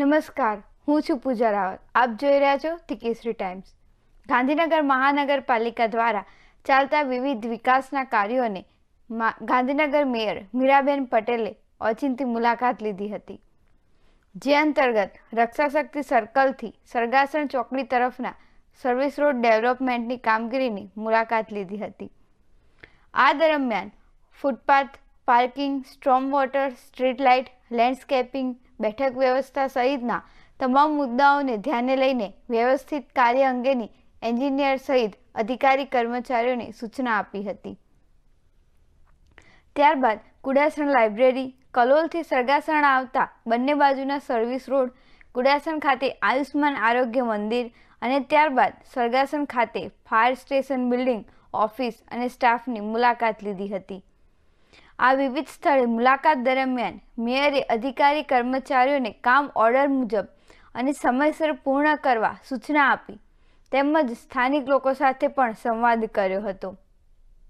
નમસ્કાર, હું છું પૂજા રાવત. આપ જોઈ રહ્યા છો ધી કેસરી ટાઈમ્સ. ગાંધીનગર મહાનગરપાલિકા દ્વારા ચાલતા વિવિધ વિકાસના કાર્યોને ગાંધીનગર મેયર મીરાબેન પટેલે ઓચિંતી મુલાકાત લીધી હતી. જે અંતર્ગત રક્ષાશક્તિ સર્કલથી સરગાસણ ચોકડી તરફના સર્વિસ રોડ ડેવલપમેન્ટની કામગીરીની મુલાકાત લીધી હતી. આ દરમિયાન footpath parking, storm water, street light, landscaping, બેઠક વ્યવસ્થા સહિતના તમામ મુદ્દાઓને ધ્યાને લઈને વ્યવસ્થિત કાર્ય અંગેની એન્જિનિયર સહિત અધિકારી કર્મચારીઓને સૂચના આપી હતી. ત્યારબાદ કુડાસણ લાઇબ્રેરી, કલોલથી સરગાસણ આવતા બંને બાજુના સર્વિસ રોડ, કુડાસણ ખાતે આયુષ્માન આરોગ્ય મંદિર અને ત્યારબાદ સરગાસણ ખાતે ફાયર સ્ટેશન બિલ્ડિંગ, ઓફિસ અને સ્ટાફની મુલાકાત લીધી હતી. આ વિવિધ સ્થળે મુલાકાત દરમિયાન મેયરે અધિકારી કર્મચારીઓને કામ ઓર્ડર મુજબ અને સમયસર પૂર્ણ કરવા સૂચના આપી. તેમજ સ્થાનિક લોકો સાથે પણ સંવાદ કર્યો હતો.